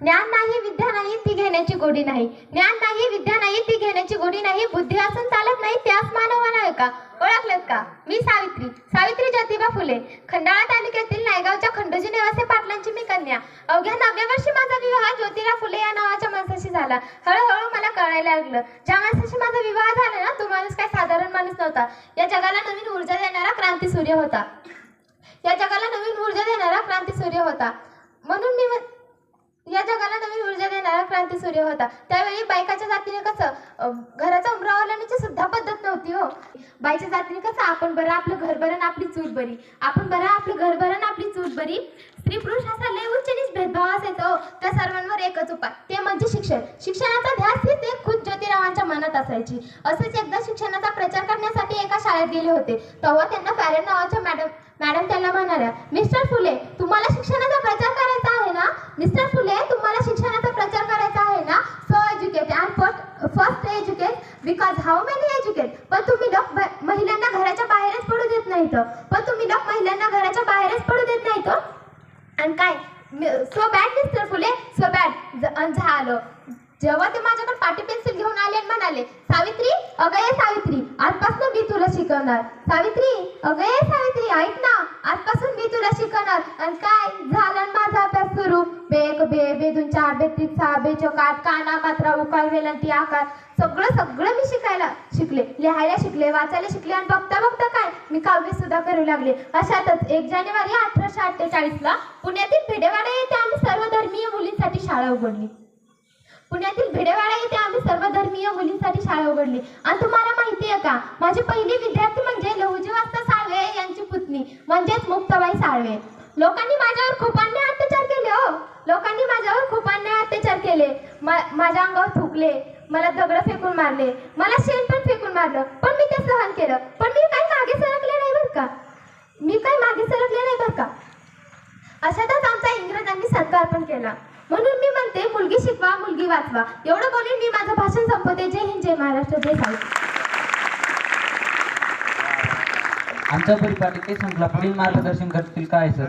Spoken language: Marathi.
ज्ञान नाही विद्या नाही ती घेण्याची गोडी नाही. ज्ञान नाही विद्या नाही ती घेण्याची गोडी नाही. बुद्धी असून चालत नाही त्यास मानव नाही का? ओळखलेत का? मी सावित्री. सावित्री ज्योतिबा फुले. खंडाळा तालुक्यातील नायगावच्या खंडोजी निवासी पाटलांची मी कन्या. अवघ्या नवव्या वर्षी माझा विवाह ज्योतिरा फुले या नावाच्या माणसाशी झाला. हळूहळू मला कळायला लागलं. ज्या माणसाशी माझा विवाह झाला ना तो माणूस काय साधारण माणूस नव्हता. या जगाला नवीन ऊर्जा देणारा क्रांती सूर्य होता. या जगाला नवीन ऊर्जा देणारा क्रांती सूर्य होता. म्हणून मी म्हण- या जगाला नवीन ऊर्जा देणारा क्रांती सूर्य होता. त्यावेळी बायकाच्या जातीने कसं घराचा उमरा सुद्धा पद्धत नव्हती हो. बायच्या जातीने कसं आपण बरं आपलं घर बरं आपली चूट बरी. आपण बरं आपलं घर बरं आपली चूट बरी. स्त्री पुरुष असा लय उच्च भेदभाव असायचा हो. त्या सर्वांवर एकच उपाय. ते म्हणजे शिक्षण. शिक्षणाचा ध्यास हीच एक खुद ज्योतिरावांच्या मनात असायची. असंच एकदा शिक्षणाचा प्रचार करण्यासाठी एका शाळेत गेले होते. तेव्हा त्यांना पॅरेंट नावाच्या मॅडम मॅडम त्यांना म्हणाल्या मिस्टर फुले तुम्हाला शिक्षणाचा प्रचार करायचा आहे ना? बिकॉज हाऊ मेनी एज्युकेट पण तुम्ही लोक महिलांना घराच्या बाहेरच पडू देत नाहीत पण तुम्ही लोक महिलांना घराच्या बाहेरच पडू देत नाहीत आणि काय? So bad mister Phule so bad झालं. जेव्हा ते माझ्याकडे पाटी पेन्सिल घेऊन आले आणि म्हणाले सावित्री अगं ये सावित्री आजपासून मी तुला शिकवणार. सावित्री अगं ये सावित्री ऐक ना आजपासून मी तुला शिकवणार. आणि काय? झालं आणि माझा बे एक बे बे दोन चार बे तीन सहा बे चौक आठ काना मात्रा उकार वेलांटी आकार. सगळं सगळं मी शिकायला शिकले. लिहायला शिकले वाचायला शिकले आणि बघता बघता काय? मी काव्य सुद्धा करू लागले. अशातच एक जानेवारी अठराशे अठ्ठेचाळीस ला पुण्यातील भिडेवाडा येथे आम्ही सर्वधर्मीय मुलींसाठी शाळा उघडली. पुण्यातील भिडेवाडा येथे आम्ही सर्वधर्मीय मुलींसाठी शाळा उघडली. आणि तुम्हाला माहिती आहे का? माझी पहिली विद्यार्थी म्हणजे लहुजी वास्ता साळवे यांची पुतणी म्हणजेच मुक्ताबाई साळवे. लोकांनी माझ्यावर खूप अन्याय अत्याचार केले हो लोकांनी माझ्यावर खूप अन्याय अत्याचार केले मा- माझ्या अंगावर मला दगड फेकून मारले. मला शेण पण फेकून मारलं. पण मी ते सहन केलं. पण मी काही मागे सरकले नाही बरं का? मी काही मागे सरकले नाही बरं का? अशातच आमचा इंग्रजांनी सत्कार पण केला. म्हणून मी म्हणते मुलगी शिकवा मुलगी वाचवा. एवढं बोलून मी माझं भाषण संपवते. जय हिंद जय महाराष्ट्र जय साई. आमच्या परिपाटी ते संपला. पुढील मार्गदर्शन करतील काय सर?